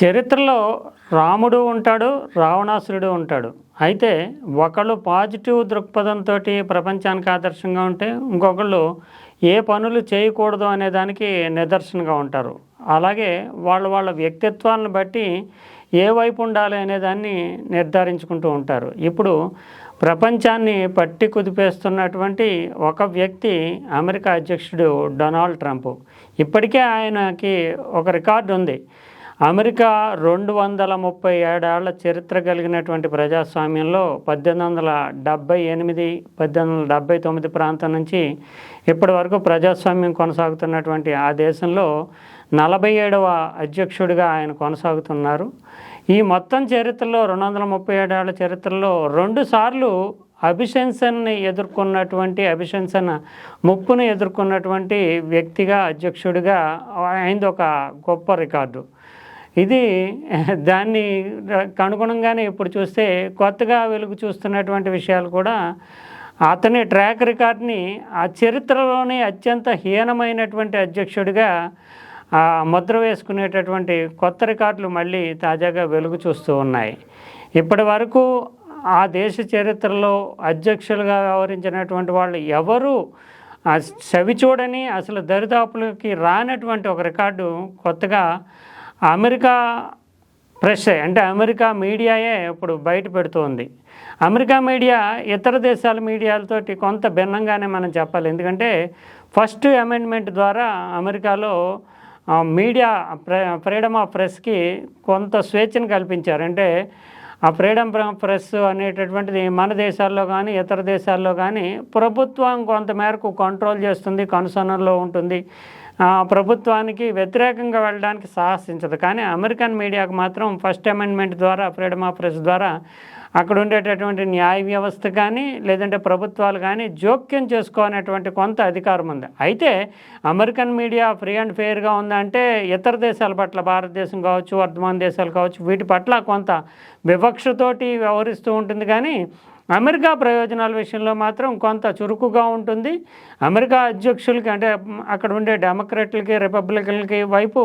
చరిత్రలో రాముడు ఉంటాడు రావణాసురుడు ఉంటాడు. అయితే ఒకళ్ళు పాజిటివ్ దృక్పథంతో ప్రపంచానికి ఆదర్శంగా ఉంటే ఇంకొకళ్ళు ఏ పనులు చేయకూడదు అనే దానికి నిదర్శనగా ఉంటారు. అలాగే వాళ్ళ వాళ్ళ వ్యక్తిత్వాలను బట్టి ఏ వైపు ఉండాలి అనే దాన్ని నిర్ధారించుకుంటూ ఉంటారు. ఇప్పుడు ప్రపంచాన్ని పట్టి కుదిపేస్తున్నటువంటి ఒక వ్యక్తి అమెరికా అధ్యక్షుడు డొనాల్డ్ ట్రంప్. ఇప్పటికే ఆయనకి ఒక రికార్డు ఉంది. అమెరికా రెండు వందల ముప్పై ఏడేళ్ళ చరిత్ర కలిగినటువంటి ప్రజాస్వామ్యంలో పద్దెనిమిది వందల డెబ్బై ఎనిమిది పద్దెనిమిది వందల డెబ్బై తొమ్మిది ప్రాంతం నుంచి ఇప్పటి వరకు ప్రజాస్వామ్యం కొనసాగుతున్నటువంటి ఆ దేశంలో నలభై ఏడవ అధ్యక్షుడిగా ఆయన కొనసాగుతున్నారు. ఈ మొత్తం చరిత్రలో రెండు వందల ముప్పై ఏడేళ్ళ చరిత్రలో రెండుసార్లు అభిశంసన్ని ఎదుర్కొన్నటువంటి అభిశంసన ముప్పును ఎదుర్కొన్నటువంటి వ్యక్తిగా అధ్యక్షుడిగా అయింది ఒక గొప్ప రికార్డు. ఇది దాన్ని అనుగుణంగానే ఇప్పుడు చూస్తే కొత్తగా వెలుగు చూస్తున్నటువంటి విషయాలు కూడా అతని ట్రాక్ రికార్డ్ని ఆ చరిత్రలోనే అత్యంత హీనమైనటువంటి అధ్యక్షుడిగా ఆ ముద్ర వేసుకునేటటువంటి కొత్త రికార్డులు మళ్ళీ తాజాగా వెలుగు చూస్తూ ఉన్నాయి. ఇప్పటి వరకు ఆ దేశ చరిత్రలో అధ్యక్షులుగా వ్యవహరించినటువంటి వాళ్ళు ఎవరు? ఆ చవి చూడని అసలు దరిదాపులకి రానటువంటి ఒక రికార్డు కొత్తగా అమెరికా ప్రెస్ అంటే అమెరికా మీడియాయే ఇప్పుడు బయట పెడుతోంది. అమెరికా మీడియా ఇతర దేశాల మీడియాలతోటి కొంత భిన్నంగానే మనం చెప్పాలి. ఎందుకంటే ఫస్ట్ అమెండ్మెంట్ ద్వారా అమెరికాలో మీడియా ప్ర ఫ్రీడమ్ ఆఫ్ ప్రెస్కి కొంత స్వేచ్ఛను కల్పించారు. అంటే ఆ ఫ్రీడమ్ ప్రెస్ అనేటటువంటిది మన దేశాల్లో కానీ ఇతర దేశాల్లో కానీ ప్రభుత్వం కొంత మేరకు కంట్రోల్ చేస్తుంది కనుసన్నలో ఉంటుంది. ప్రభుత్వానికి వ్యతిరేకంగా వెళ్ళడానికి సాహసించదు. కానీ అమెరికన్ మీడియాకు మాత్రం ఫస్ట్ అమెండ్మెంట్ ద్వారా ఫ్రీడమ్ ఆఫ్ ప్రెస్ ద్వారా అక్కడ ఉండేటటువంటి న్యాయ వ్యవస్థ కానీ లేదంటే ప్రభుత్వాలు కానీ జోక్యం చేసుకోనేటువంటి కొంత అధికారం ఉంది. అయితే అమెరికన్ మీడియా ఫ్రీ అండ్ ఫెయిర్గా ఉందంటే ఇతర దేశాల పట్ల భారతదేశం కావచ్చు వర్ధమాన దేశాలు కావచ్చు వీటి పట్ల కొంత వివక్షతోటి వ్యవహరిస్తూ ఉంటుంది. కానీ అమెరికా ప్రయోజనాల విషయంలో మాత్రం కొంత చురుకుగా ఉంటుంది. అమెరికా అధ్యక్షులకి అంటే అక్కడ ఉండే డెమోక్రాట్లకి రిపబ్లికన్లకి వైపు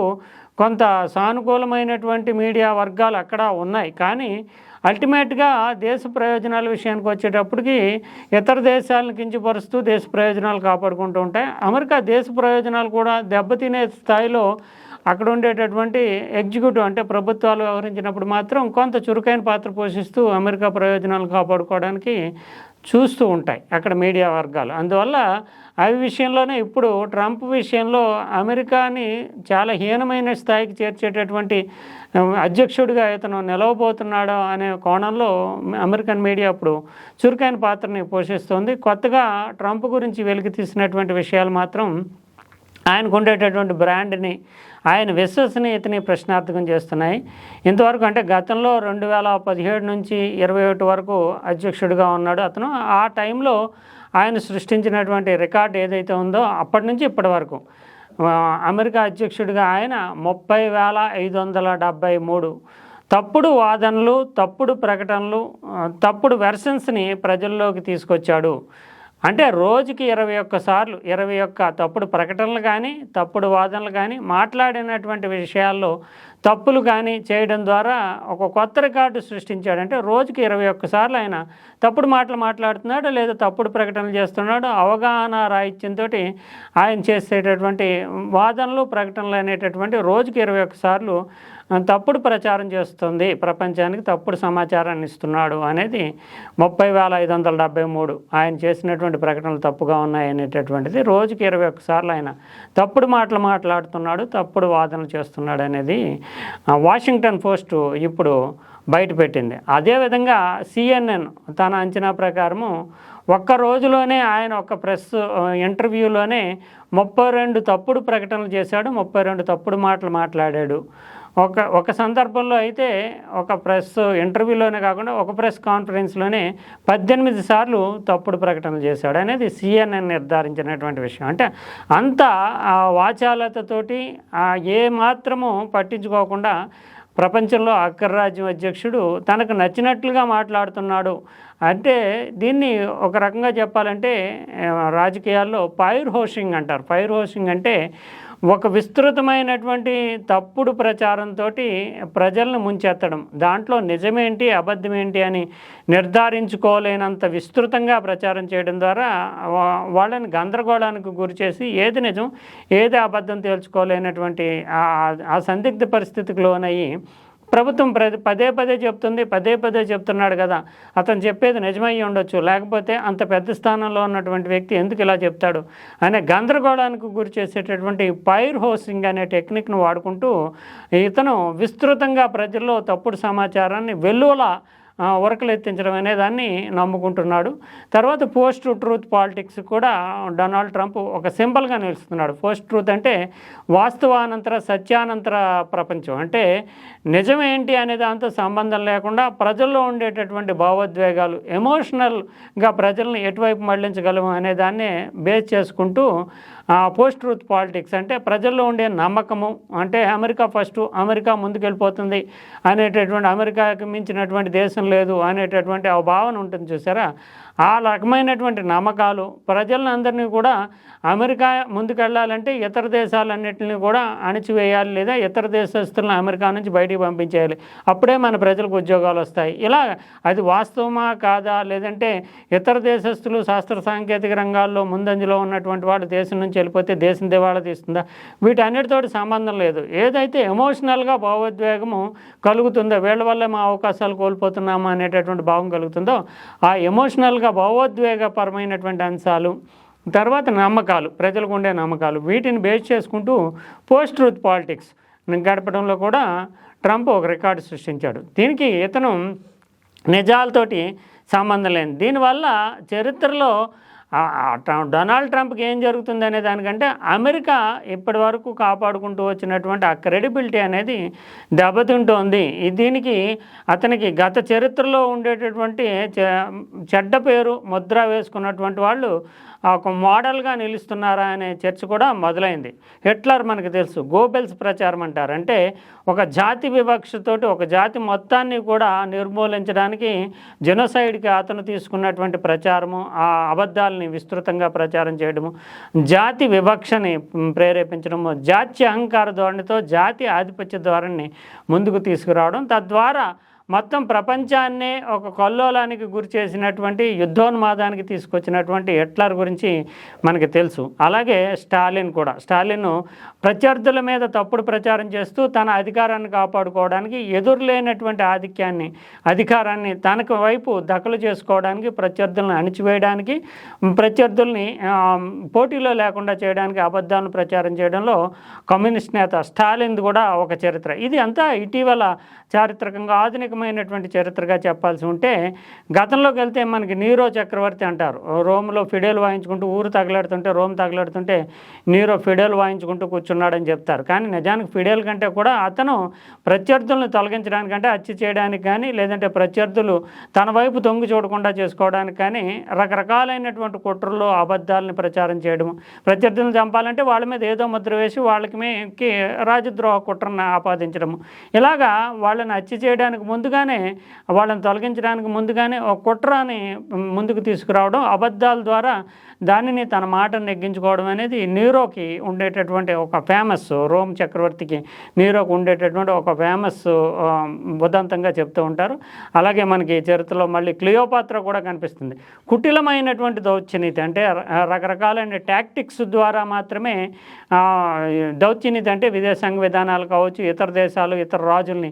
కొంత సానుకూలమైనటువంటి మీడియా వర్గాలు అక్కడ ఉన్నాయి. కానీ అల్టిమేట్గా దేశ ప్రయోజనాల విషయానికి వచ్చేటప్పటికి ఇతర దేశాలను కించపరుస్తూ దేశ ప్రయోజనాలు కాపాడుకుంటూ ఉంటాయి. అమెరికా దేశ ప్రయోజనాలు కూడా దెబ్బతినే స్థాయిలో అక్కడ ఉండేటటువంటి ఎగ్జిక్యూటివ్ అంటే ప్రభుత్వాలు వ్యవహరించినప్పుడు మాత్రం కొంత చురుకైన పాత్ర పోషిస్తూ అమెరికా ప్రయోజనాలు కాపాడుకోవడానికి చూస్తూ ఉంటాయి అక్కడ మీడియా వర్గాలు. అందువల్ల అవి విషయంలోనే ఇప్పుడు ట్రంప్ విషయంలో అమెరికాని చాలా హీనమైన స్థాయికి చేర్చేటటువంటి అధ్యక్షుడిగా ఇతను నిలవబోతున్నాడు అనే కోణంలో అమెరికన్ మీడియా ఇప్పుడు చురుకైన పాత్రని పోషిస్తోంది. కొత్తగా ట్రంప్ గురించి వెలికి తీసినటువంటి విషయాలు మాత్రం ఆయనకు ఉండేటటువంటి బ్రాండ్ని ఆయన విశ్వసనీయతని ప్రశ్నార్థకం చేస్తున్నాయి. ఇంతవరకు అంటే గతంలో రెండు వేల పదిహేడు నుంచి ఇరవై ఒకటి వరకు అధ్యక్షుడిగా ఉన్నాడు అతను. ఆ టైంలో ఆయన సృష్టించినటువంటి రికార్డ్ ఏదైతే ఉందో అప్పటి నుంచి ఇప్పటి వరకు. అమెరికా అధ్యక్షుడిగా ఆయన ముప్పై వేల ఐదు వందల డెబ్భై మూడు. తప్పుడు వాదనలు తప్పుడు ప్రకటనలు తప్పుడు వెర్షన్స్ని ప్రజల్లోకి తీసుకొచ్చాడు. అంటే రోజుకి ఇరవై ఒక్క సార్లు ఇరవై ఒక్క తప్పుడు ప్రకటనలు కానీ తప్పుడు వాదనలు కానీ మాట్లాడినటువంటి విషయాల్లో తప్పులు కానీ చేయడం ద్వారా ఒక కొత్త రికార్డు సృష్టించాడు. అంటే రోజుకి ఇరవై ఒక్కసార్లు ఆయన తప్పుడు మాటలు మాట్లాడుతున్నాడు లేదా తప్పుడు ప్రకటనలు చేస్తున్నాడు అవగాహన రాహిత్యంతో ఆయన చేసేటటువంటి వాదనలు ప్రకటనలు అనేటటువంటి రోజుకి ఇరవై ఒక్కసార్లు తప్పుడు ప్రచారం చేస్తుంది. ప్రపంచానికి తప్పుడు సమాచారాన్ని ఇస్తున్నాడు అనేది ముప్పై వేల ఐదు వందల డెబ్బై మూడు. ఆయన చేసినటువంటి ప్రకటనలు తప్పుగా ఉన్నాయి అనేటటువంటిది రోజుకి ఇరవై ఒక్కసార్లు ఆయన తప్పుడు మాటలు మాట్లాడుతున్నాడు తప్పుడు వాదనలు చేస్తున్నాడు అనేది వాషింగ్టన్ పోస్ట్ ఇప్పుడు బయటపెట్టింది అదేవిధంగా సిఎన్ఎన్ తన అంచనా ప్రకారము ఒక్క రోజులోనే ఆయన ఒక ప్రెస్ ఇంటర్వ్యూలోనే ముప్పై రెండు తప్పుడు ప్రకటనలు చేశాడు ముప్పై రెండు తప్పుడు మాటలు మాట్లాడాడు. ఒక ఒక సందర్భంలో అయితే ఒక ప్రెస్ ఇంటర్వ్యూలోనే కాకుండా ఒక ప్రెస్ కాన్ఫరెన్స్లోనే పద్దెనిమిది సార్లు తప్పుడు ప్రకటనలు చేశాడు అనేది సిఎన్ఎన్ నిర్ధారించినటువంటి విషయం. అంటే అంత ఆ వాచాలతతోటి ఆ ఏ మాత్రము పట్టించుకోకుండా ప్రపంచంలో అక్కర్రాజ్యం అధ్యక్షుడు తనకు నచ్చినట్లుగా మాట్లాడుతున్నాడు. అంటే దీన్ని ఒక రకంగా చెప్పాలంటే రాజకీయాల్లో ఫైర్ హోషింగ్ అంటారు. ఫైర్ హోషింగ్ అంటే ఒక విస్తృతమైనటువంటి తప్పుడు ప్రచారంతో ప్రజలను ముంచెత్తడం. దాంట్లో నిజమేంటి అబద్ధమేంటి అని నిర్ధారించుకోలేనంత విస్తృతంగా ప్రచారం చేయడం ద్వారా వా- వాళ్ళని గందరగోళానికి గురి చేసి ఏది నిజం ఏది అబద్ధం తేల్చుకోలేనటువంటి ఆ- ఆ సందిగ్ధ పరిస్థితికి లోనయ్యి ప్రభుత్వం పదే పదే చెప్తుంది పదే పదే చెప్తున్నాడు కదా. అతను చెప్పేది నిజమై ఉండొచ్చు. లేకపోతే అంత పెద్ద స్థానంలో ఉన్నటువంటి వ్యక్తి ఎందుకు ఇలా చెప్తాడు? అనే గందరగోళానికి గురి చేసేటటువంటి పైర్ హోస్టింగ్ అనే టెక్నిక్ను వాడుకుంటూ ఇతను విస్తృతంగా ప్రజల్లో తప్పుడు సమాచారాన్ని వెల్లువలా ఉరకలు ఎత్తించడం అనే దాన్ని నమ్ముకుంటున్నాడు. తర్వాత పోస్ట్ ట్రూత్ పాలిటిక్స్ కూడా డొనాల్డ్ ట్రంప్ ఒక సింబల్గా నిలుస్తున్నాడు. పోస్ట్ ట్రూత్ అంటే వాస్తవానంతర సత్యానంతర ప్రపంచం. అంటే నిజమేంటి అనే దాంతో సంబంధం లేకుండా ప్రజల్లో ఉండేటటువంటి భావోద్వేగాలు ఎమోషనల్గా ప్రజల్ని ఎటువైపు మళ్ళించగలము అనే దాన్నే బేస్ చేసుకుంటూ పోస్ట్ ట్రూత్ పాలిటిక్స్ అంటే ప్రజల్లో ఉండే నమ్మకము అంటే అమెరికా ఫస్ట్ అమెరికా ముందుకెళ్ళిపోతుంది అనేటటువంటి అమెరికాకి మించినటువంటి దేశంలో లేదు అనేటటువంటి ఆ భావన ఉంటుంది చూసారా? ఆ రకమైనటువంటి నమ్మకాలు ప్రజలందరినీ కూడా అమెరికా ముందుకెళ్ళాలంటే ఇతర దేశాలన్నింటినీ కూడా అణిచివేయాలి లేదా ఇతర దేశస్తులను అమెరికా నుంచి బయటికి పంపించేయాలి. అప్పుడే మన ప్రజలకు ఉద్యోగాలు వస్తాయి. ఇలా అది వాస్తవమా కాదా? లేదంటే ఇతర దేశస్తులు శాస్త్ర సాంకేతిక రంగాల్లో ముందంజలో ఉన్నటువంటి వాళ్ళు దేశం నుంచి వెళ్ళిపోతే దేశం దివాళా తీస్తుందా? వీటన్నిటితోటి సంబంధం లేదు. ఏదైతే ఎమోషనల్గా భావోద్వేగము కలుగుతుందో వీళ్ళ వల్ల మా అవకాశాలు కోల్పోతున్నామా అనేటటువంటి భావం కలుగుతుందో ఆ ఎమోషనల్గా భావోద్వేగపరమైనటువంటి అంశాలు తర్వాత నమ్మకాలు ప్రజలకు ఉండే నమ్మకాలు వీటిని బేస్ చేసుకుంటూ పోస్ట్ ట్రూత్ పాలిటిక్స్ గడపడంలో కూడా ట్రంప్ ఒక రికార్డు సృష్టించాడు. దీనికి ఇతను నిజాలతోటి సంబంధం లేని దీనివల్ల చరిత్రలో డొనాల్డ్ ట్రంప్కి ఏం జరుగుతుంది అనే దానికంటే అమెరికా ఇప్పటి వరకు కాపాడుకుంటూ వచ్చినటువంటి ఆ క్రెడిబిలిటీ అనేది దెబ్బతింటోంది. దీనికి అతనికి గత చరిత్రలో ఉండేటటువంటి చె- చెడ్డ పేరు ముద్ర వేసుకున్నటువంటి వాళ్ళు ఒక మోడల్గా నిలుస్తున్నారా అనే చర్చ కూడా మొదలైంది. హిట్లర్ మనకు తెలుసు గోబెల్స్ ప్రచారం అంటారు. అంటే ఒక జాతి వివక్షతోటి ఒక జాతి మొత్తాన్ని కూడా నిర్మూలించడానికి జెనోసైడ్కి అతను తీసుకున్నటువంటి ప్రచారము ఆ అబద్ధాలని విస్తృతంగా ప్రచారం చేయడము జాతి వివక్షని ప్రేరేపించడము జాతి అహంకార ధోరణితో జాతి ఆధిపత్య ధోరణిని ముందుకు తీసుకురావడం తద్వారా మొత్తం ప్రపంచాన్నే ఒక కల్లోలానికి గురి చేసినటువంటి యుద్ధోన్మాదానికి తీసుకొచ్చినటువంటి హిట్లర్ గురించి మనకి తెలుసు. అలాగే స్టాలిన్ కూడా. స్టాలిన్ ప్రత్యర్థుల మీద తప్పుడు ప్రచారం చేస్తూ తన అధికారాన్ని కాపాడుకోవడానికి ఎదురులేనటువంటి ఆధిక్యాన్ని అధికారాన్ని తనకు వైపు దఖలు చేసుకోవడానికి ప్రత్యర్థులను అణిచివేయడానికి ప్రత్యర్థుల్ని పోటీలో లేకుండా చేయడానికి అబద్ధాలను ప్రచారం చేయడంలో కమ్యూనిస్ట్ నేత స్టాలిన్ కూడా ఒక చరిత్ర. ఇది అంతా ఇటీవల చారిత్రకంగా ఆధునిక ఆధునికమైనటువంటి చరిత్రగా చెప్పాల్సి ఉంటే గతంలోకి వెళ్తే మనకి నీరో చక్రవర్తి అంటారు. రోమ్లో ఫిడేల్ వాయించుకుంటూ ఊరు తగలాడుతుంటే రోమ్ తగలాడుతుంటే నీరో ఫిడేల్ వాయించుకుంటూ కూర్చున్నాడని చెప్తారు. కానీ నిజానికి ఫిడేల్ కంటే కూడా అతను ప్రత్యర్థులను తొలగించడానికంటే హత్య చేయడానికి కానీ లేదంటే ప్రత్యర్థులు తన వైపు తొంగి చూడకుండా చేసుకోవడానికి కానీ రకరకాలైనటువంటి కుట్రల్లో అబద్ధాలను ప్రచారం చేయడం ప్రత్యర్థులను చంపాలంటే వాళ్ళ మీద ఏదో ముద్ర వేసి వాళ్ళకి రాజద్రోహ కుట్రను ఆపాదించడం ఇలాగా వాళ్ళని హత్య చేయడానికి ముందు ముందుగానే వాళ్ళని తొలగించడానికి ముందుగానే ఒక కుట్రాని ముందుకు తీసుకురావడం అబద్ధాల ద్వారా దానిని తన మాటను నెగ్గించుకోవడం అనేది నీరోకి ఉండేటటువంటి ఒక ఫేమస్ రోమ్ చక్రవర్తికి నీరోకి ఉండేటటువంటి ఒక ఫేమస్ ఉదంతంగా చెప్తూ ఉంటారు. అలాగే మనకి చరిత్రలో మళ్ళీ క్లియోపాత్ర కూడా కనిపిస్తుంది. కుటిలమైనటువంటి దౌత్యనీతి అంటే రకరకాలైన టాక్టిక్స్ ద్వారా మాత్రమే దౌత్యనీతి అంటే విదేశాంగ విధానాలు కావచ్చు ఇతర దేశాలు ఇతర రాజుల్ని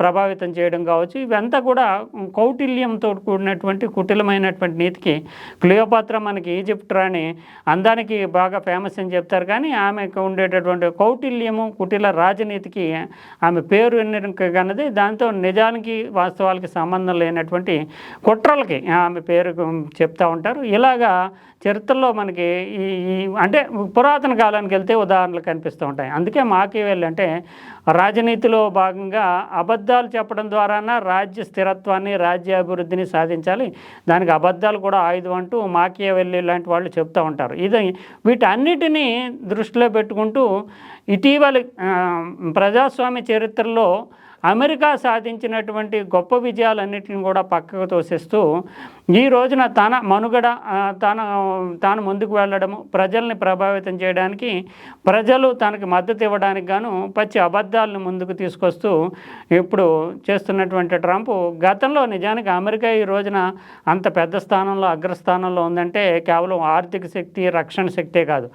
ప్రభావితం చేయడం కావచ్చు. ఇవంతా కూడా కౌటిల్యంతో కూడినటువంటి కుటిలమైనటువంటి నీతికి క్లియోపాత్ర మనకి ఈజిప్ట్ రాణి అందానికి బాగా ఫేమస్ అని చెప్తారు. కానీ ఆమెకు ఉండేటటువంటి కౌటిల్యము కుటిల రాజనీతికి ఆమె పేరు కన్నది దాంతో నిజానికి వాస్తవాలకి సంబంధం లేనటువంటి కుట్రలకి ఆమె పేరు చెప్తా ఉంటారు. ఇలాగా చరిత్రలో మనకి ఈ అంటే పురాతన కాలానికి వెళ్తే ఉదాహరణలు కనిపిస్తూ ఉంటాయి. అందుకే మాకేవెల్ అంటే రాజనీతిలో భాగంగా అబద్ధాలు చెప్పడం ద్వారాన రాజ్య స్థిరత్వాన్ని రాజ్య అభివృద్ధిని సాధించాలి? దానికి అబద్ధాలు కూడా ఆయుధం అంటూ మాకియవెల్లి లాంటి వాళ్ళు చెప్తూ ఉంటారు. ఇది వీటన్నిటినీ దృష్టిలో పెట్టుకుంటూ ఇటీవలి ప్రజాస్వామ్య చరిత్రలో అమెరికా సాధించినటువంటి గొప్ప విజయాలన్నింటిని కూడా పక్కకు తోసేస్తూ ఈ రోజున తన మనుగడ తన తాను ముందుకు వెళ్ళడము ప్రజల్ని ప్రభావితం చేయడానికి ప్రజలు తనకి మద్దతు ఇవ్వడానికి గాను పచ్చి అబద్ధాలను ముందుకు తీసుకొస్తూ ఇప్పుడు చేస్తున్నటువంటి ట్రంప్ గతంలో నిజానికి అమెరికా ఈ రోజున అంత పెద్ద స్థానంలో అగ్రస్థానంలో ఉందంటే కేవలం ఆర్థిక శక్తి రక్షణ శక్తే కాదు.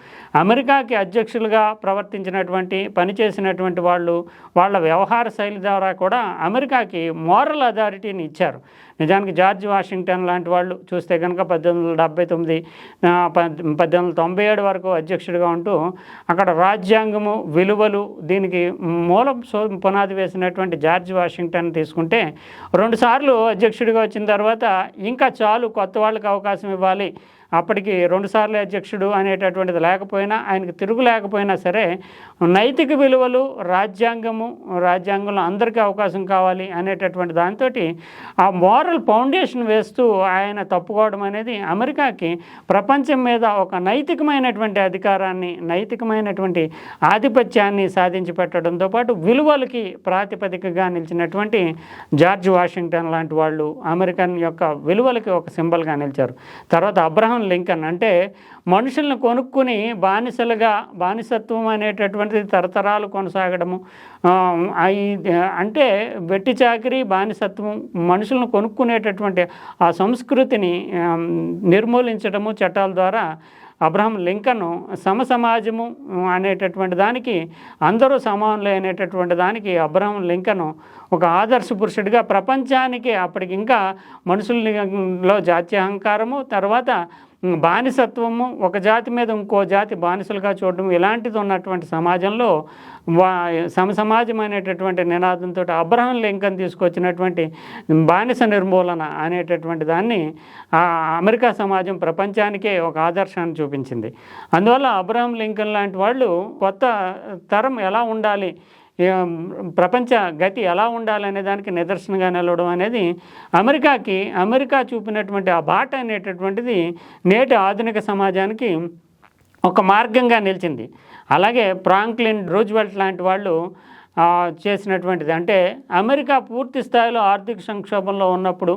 అమెరికాకి అధ్యక్షులుగా ప్రవర్తించినటువంటి పనిచేసినటువంటి వాళ్ళు వాళ్ళ వ్యవహార శైలి ద్వారా కూడా అమెరికాకి మోరల్ అథారిటీని ఇచ్చారు. నిజానికి జార్జ్ వాషింగ్టన్ లాంటి వాళ్ళు చూస్తే కనుక పద్దెనిమిది వందల డెబ్బై తొమ్మిది పద్- పద్దెనిమిది వందల తొంభై ఏడు వరకు అధ్యక్షుడిగా ఉంటూ అక్కడ రాజ్యాంగము విలువలు దీనికి మూల సో పునాది వేసినటువంటి జార్జ్ వాషింగ్టన్ తీసుకుంటే రెండుసార్లు అధ్యక్షుడిగా వచ్చిన తర్వాత ఇంకా చాలు కొత్త వాళ్ళకి అవకాశం ఇవ్వాలి. అప్పటికి రెండుసార్లు అధ్యక్షుడు అనేటటువంటిది లేకపోయినా ఆయనకు తిరుగు లేకపోయినా సరే నైతిక విలువలు రాజ్యాంగము రాజ్యాంగంలో అందరికీ అవకాశం కావాలి అనేటటువంటి దాంతో ఆ మోరల్ ఫౌండేషన్ వేస్తూ ఆయన తప్పుకోవడం అనేది అమెరికాకి ప్రపంచం మీద ఒక నైతికమైనటువంటి అధికారాన్ని నైతికమైనటువంటి ఆధిపత్యాన్ని సాధించి పెట్టడంతో పాటు విలువలకి ప్రాతిపదికగా నిలిచినటువంటి జార్జ్ వాషింగ్టన్ లాంటి వాళ్ళు అమెరికన్ యొక్క విలువలకి ఒక సింబల్గా నిలిచారు. తర్వాత అబ్రహం లింకన్ అంటే మనుషుల్ని కొనుక్కుని బానిసలుగా బానిసత్వం అనేటటువంటిది తరతరాలు కొనసాగడము అంటే వెట్టి చాకిరి బానిసత్వం మనుషులను కొనుక్కునేటటువంటి ఆ సంస్కృతిని నిర్మూలించడము చట్టాల ద్వారా అబ్రహం లింకన్ సమ సమాజము అనేటటువంటి దానికి అందరూ సమానులే అనేటటువంటి దానికి అబ్రహం లింకన్ ఒక ఆదర్శ పురుషుడిగా ప్రపంచానికి అప్పటికి ఇంకా మనుషుల్లో జాత్యహంకారము తర్వాత బానిసత్వము ఒక జాతి మీద ఇంకో జాతి బానిసలుగా చూడడం ఇలాంటిది ఉన్నటువంటి సమాజంలో వా సమసమాజం అనేటటువంటి నినాదంతో అబ్రహం లింకన్ తీసుకొచ్చినటువంటి బానిస నిర్మూలన అనేటటువంటి దాన్ని ఆ అమెరికా సమాజం ప్రపంచానికే ఒక ఆదర్శాన్ని చూపించింది. అందువల్ల అబ్రహం లింకన్ లాంటి వాళ్ళు కొత్త తరం ఎలా ఉండాలి? ప్రపంచ గతి ఎలా ఉండాలనే దానికి నిదర్శనంగా నిలవడం అనేది అమెరికాకి అమెరికా చూపినటువంటి ఆ బాట అనేటటువంటిది నేటి ఆధునిక సమాజానికి ఒక మార్గంగా నిలిచింది. అలాగే ఫ్రాంక్లిన్ రూజ్వెల్ట్ లాంటి వాళ్ళు చేసినటువంటిది. అంటే అమెరికా పూర్తి స్థాయిలో ఆర్థిక సంక్షోభంలో ఉన్నప్పుడు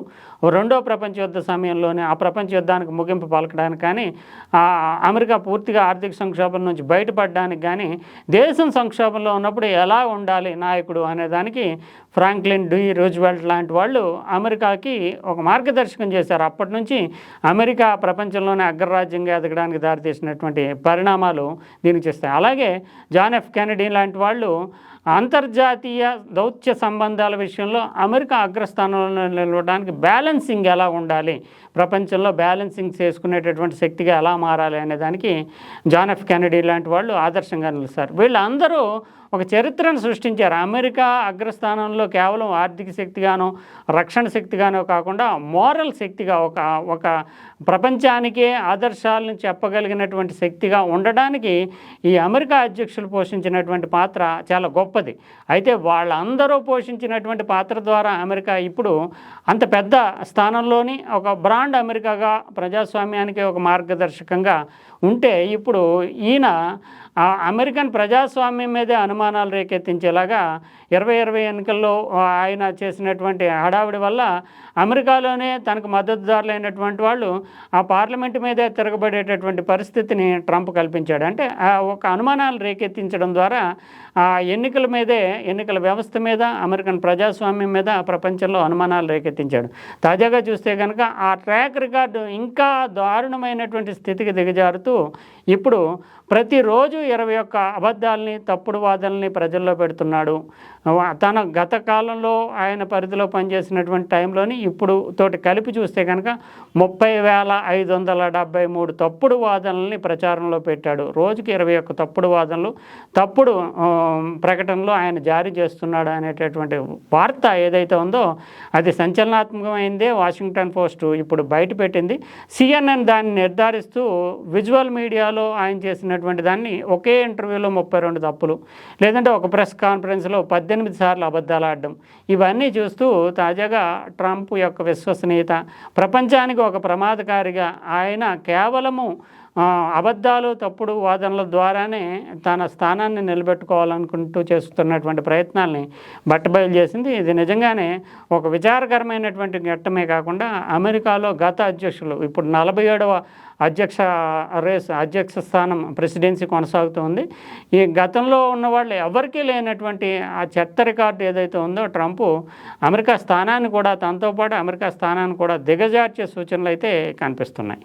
రెండో ప్రపంచ యుద్ధ సమయంలోనే ఆ ప్రపంచ యుద్ధానికి ముగింపు పలకడానికి కానీ అమెరికా పూర్తిగా ఆర్థిక సంక్షోభం నుంచి బయటపడడానికి కానీ దేశం సంక్షోభంలో ఉన్నప్పుడు ఎలా ఉండాలి నాయకుడు అనే దానికి ఫ్రాంక్లిన్ డూయి రూజ్వెల్ట్ లాంటి వాళ్ళు అమెరికాకి ఒక మార్గదర్శకం చేశారు. అప్పటి నుంచి అమెరికా ప్రపంచంలోనే అగ్రరాజ్యంగా ఎదగడానికి దారితీసినటువంటి పరిణామాలు దీనికి చేస్తాయి. అలాగే జాన్ ఎఫ్ కెనడీ లాంటి వాళ్ళు అంతర్జాతీయ దౌత్య సంబంధాల విషయంలో అమెరికా అగ్రస్థానంలో నిలవడానికి బ్యాలెన్సింగ్ ఎలా ఉండాలి? ప్రపంచంలో బ్యాలెన్సింగ్ చేసుకునేటటువంటి శక్తిగా ఎలా మారాలి అనే దానికి జాన్ ఎఫ్ కెనడీ లాంటి వాళ్ళు ఆదర్శంగా నిలుస్తారు. వీళ్ళందరూ ఒక చరిత్రను సృష్టించారు. అమెరికా అగ్రస్థానంలో కేవలం ఆర్థిక శక్తిగానో రక్షణ శక్తిగానో కాకుండా మోరల్ శక్తిగా ఒక ఒక ప్రపంచానికే ఆదర్శాలను చెప్పగలిగినటువంటి శక్తిగా ఉండడానికి ఈ అమెరికా అధ్యక్షులు పోషించినటువంటి పాత్ర చాలా గొప్పది. అయితే వాళ్ళందరూ పోషించినటువంటి పాత్ర ద్వారా అమెరికా ఇప్పుడు అంత పెద్ద స్థానంలోని ఒక బ్రాండ్ అమెరికాగా ప్రజాస్వామ్యానికి ఒక మార్గదర్శకంగా ఉంటే ఇప్పుడు ఈయన ఆ అమెరికన్ ప్రజాస్వామ్యం మీదే అనుమానాలు రేకెత్తించేలాగా ఇరవై ఇరవై ఎన్నికల్లో ఆయన చేసినటువంటి హడావిడి వల్ల అమెరికాలోనే తనకు మద్దతుదారులైనటువంటి వాళ్ళు ఆ పార్లమెంటు మీదే తిరగబడేటటువంటి పరిస్థితిని ట్రంప్ కల్పించాడు. అంటే ఆ ఒక అనుమానాలు రేకెత్తించడం ద్వారా ఆ ఎన్నికల మీదే ఎన్నికల వ్యవస్థ మీద అమెరికన్ ప్రజాస్వామ్యం మీద ప్రపంచంలో అనుమానాలు రేకెత్తించాడు. తాజాగా చూస్తే కనుక ఆ ట్రాక్ రికార్డు ఇంకా దారుణమైనటువంటి స్థితికి దిగజారుతూ ఇప్పుడు ప్రతిరోజు ఇరవై ఒక్క అబద్ధాలని తప్పుడు వాదనల్ని ప్రజల్లో పెడుతున్నాడు. తన గత కాలంలో ఆయన పరిధిలో పనిచేసినటువంటి టైంలోని ఇప్పుడు తోటి కలిపి చూస్తే కనుక ముప్పై వేల ఐదు వందల డెబ్బై మూడు తప్పుడు వాదనల్ని ప్రచారంలో పెట్టాడు. రోజుకి ఇరవై ఒక్క తప్పుడు వాదనలు తప్పుడు ప్రకటనలు ఆయన జారీ చేస్తున్నాడు అనేటటువంటి వార్త ఏదైతే ఉందో అది సంచలనాత్మకమైందే వాషింగ్టన్ పోస్ట్ ఇప్పుడు బయట పెట్టింది. సిఎన్ఎన్ దాన్ని నిర్ధారిస్తూ విజువల్ మీడియాలో ఆయన చేసినటువంటి దాన్ని ఒకే ఇంటర్వ్యూలో ముప్పై రెండు తప్పులు లేదంటే ఒక ప్రెస్ కాన్ఫరెన్స్లో పద్దెనిమిది పద్దెనిమిది సార్లు అబద్ధాలు ఆడడం. ఇవన్నీ చూస్తూ తాజాగా ట్రంప్ యొక్క విశ్వసనీయత. ప్రపంచానికి ఒక ప్రమాదకారిగా ఆయన కేవలము అబద్ధాలు తప్పుడు వాదనల ద్వారానే తన స్థానాన్ని నిలబెట్టుకోవాలనుకుంటూ చేస్తున్నటువంటి ప్రయత్నాల్ని బట్టబయలు చేసింది. ఇది నిజంగానే ఒక విచారకరమైనటువంటి ఘట్టమే కాకుండా అమెరికాలో గత అధ్యక్షులు ఇప్పుడు నలభై ఏడవ అధ్యక్ష రేస్ అధ్యక్ష స్థానం ప్రెసిడెన్సీ కొనసాగుతుంది ఈ గతంలో ఉన్న వాళ్ళు ఎవరికీ లేనటువంటి ఆ చెత్త రికార్డు ఏదైతే ఉందో ట్రంప్ అమెరికా స్థానాన్ని కూడా తనతో పాటు అమెరికా స్థానాన్ని కూడా దిగజార్చే సూచనలు అయితే కనిపిస్తున్నాయి.